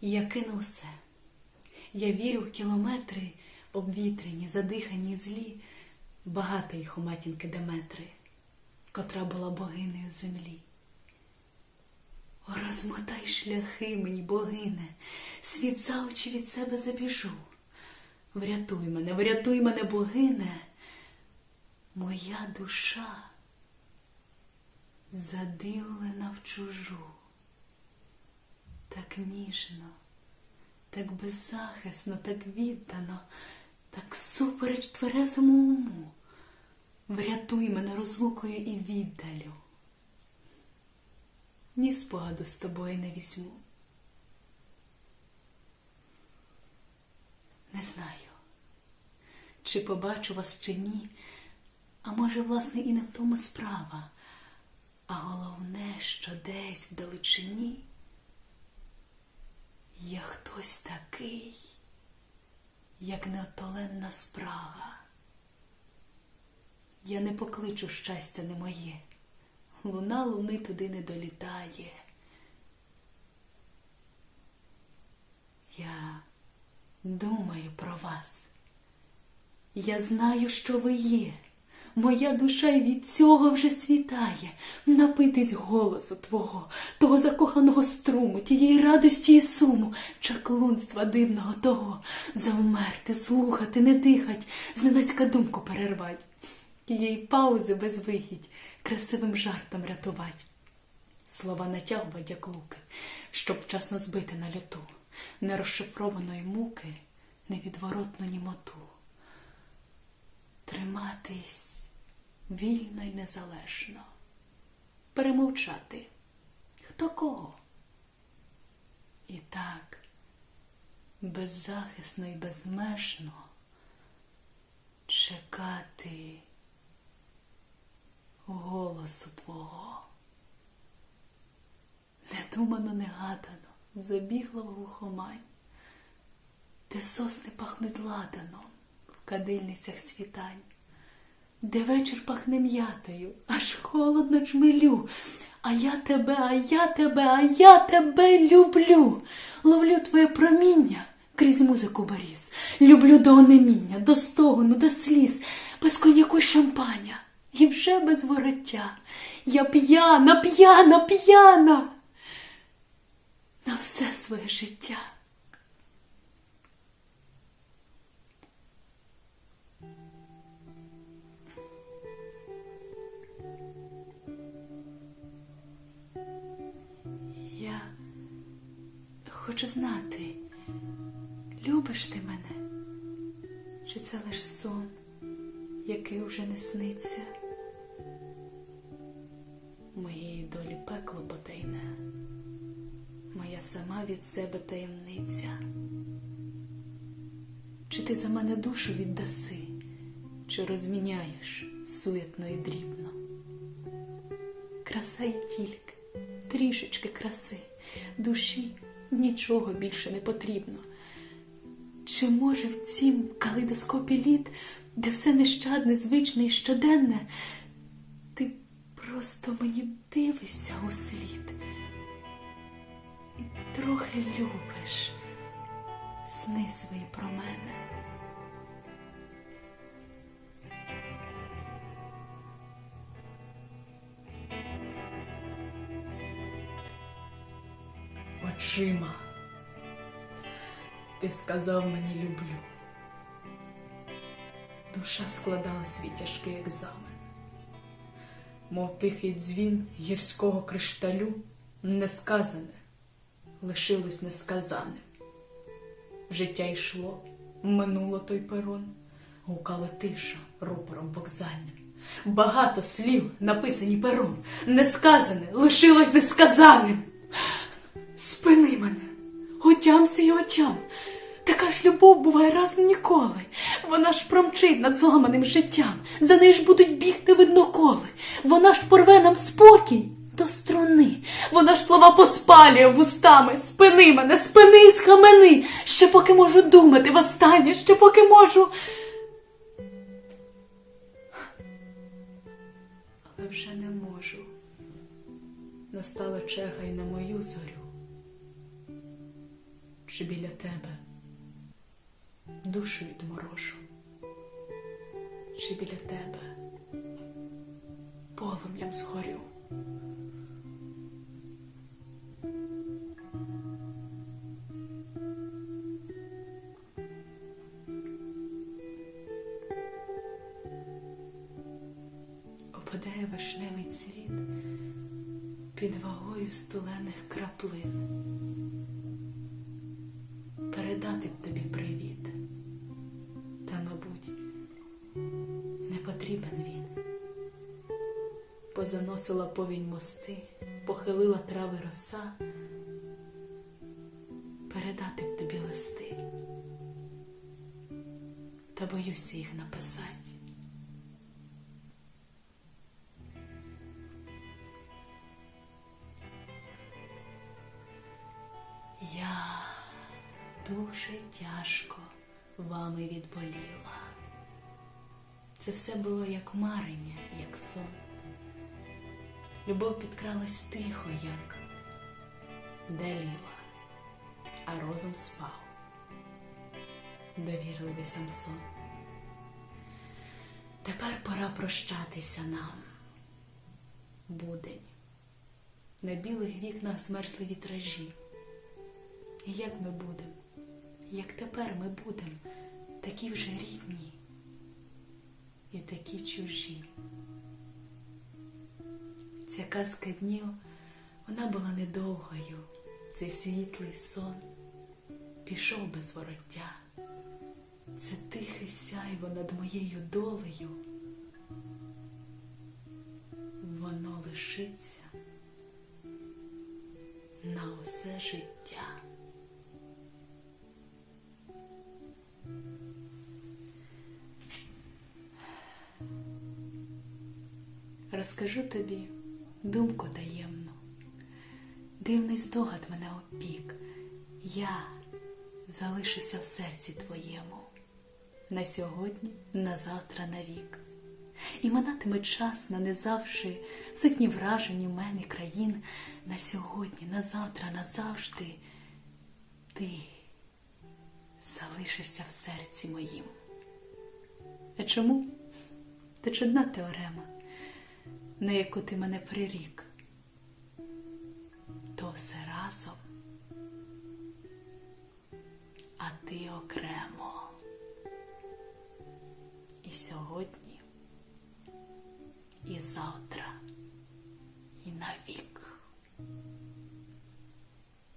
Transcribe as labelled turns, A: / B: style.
A: Я кину все. Я вірю в кілометри, обвітрені, задихані і злі, багато їх у матінки Деметри, котра була богинею землі. О, розмотай шляхи мені, богине, світ за очі від себе забіжу. Врятуй мене, врятуй мене, богине, моя душа задивлена в чужу, так ніжно, так беззахисно, так віддано, так супереч тверезому уму. Врятуй мене розлукою і віддалю. Ні спогаду з тобою не візьму. Не знаю, чи побачу вас чи ні, а може, власне, і не в тому справа, а головне, що десь вдалечині є хтось такий, як неотоленна спрага. Я не покличу щастя не моє, луна луни туди не долітає. Я думаю про вас. Я знаю, що ви є. Моя душа й від цього вже світає, напитись голосу твого, того закоханого струму, тієї радості і суму, чаклунства дивного того, завмерти, слухати, не дихать, зненацька думку перервать, тієї паузи безвихідь, красивим жартом рятувать. Слова натягувать, як луки, щоб вчасно збити на люту, нерозшифрованої муки, невідворотну німоту. Триматись вільно й незалежно, перемовчати хто кого. І так беззахисно й безмежно чекати голосу твого. Недумано, негадано забігла в глухомань, де сосни пахнуть ладаном кадильницях світань, де вечір пахне м'ятою, аж холодно чмелю. А я тебе, а я тебе, а я тебе люблю. Ловлю твоє проміння крізь музику боріз. Люблю до онеміння, до стогону, до сліз, без коньяку шампаня. І вже без вороття. Я п'яна, п'яна, п'яна на все своє життя. Хочу знати, любиш ти мене, чи це лиш сон, який уже не сниться? Моєї долі пекло потайне, моя сама від себе таємниця. Чи ти за мене душу віддаси, чи розміняєш суетно і дрібно? Краса є тільки, трішечки краси, душі нічого більше не потрібно. Чи може в цім калейдоскопі літ, де все нещадне, звичне і щоденне, ти просто мені дивишся у слід і трохи любиш сни свої про мене? Очима. Ти сказав мені люблю. Душа складала свій тяжкий екзамен, мов тихий дзвін гірського кришталю, несказане лишилось несказаним. Життя йшло, минуло той перон, гукала тиша рупором вокзальним. Багато слів, написані пером, несказане лишилось несказаним. Спини мене, отямся й отям. Така ж любов буває разом ніколи. Вона ж промчить над зламаним життям, за нею ж будуть бігти видноколи. Вона ж порве нам спокій до струни. Вона ж слова поспалює вустами. Спини мене, спини схамени. Ще поки можу думати востаннє, ще поки можу. Але вже не можу. Настала черга й на мою зорю. Чи біля тебе душу відморошу, чи біля тебе полум'ям згорю. Опадає вишневий цвіт під вагою стулених краплин. Передати тобі привіт, та, мабуть, не потрібен він. Позаносила повінь мости, похилила трави роса, передати б тобі листи, та боюся їх написати. Я дуже тяжко вами відболіла. Це все було як марення, як сон. Любов підкралась тихо, як даліла, а розум спав, довірливий Самсон. Тепер пора прощатися нам. Будень. На білих вікнах змерзли вітражі. І як ми будемо, як тепер ми будемо, такі вже рідні і такі чужі. Ця казка днів, вона була недовгою, цей світлий сон пішов без вороття. Це тихе сяйво над моєю долею. Воно лишиться на усе життя. Розкажу тобі думку таємну, дивний здогад мене опік. Я залишуся в серці твоєму на сьогодні, на завтра, навік. І минатиме час на незавжди сотні вражень у мене країн на сьогодні, на завтра, назавжди. Ти залишишся в серці моїм. А чому? Це чудна теорема на яку ти мене прирік, то все разом, а ти окремо. І сьогодні, і завтра, і навік.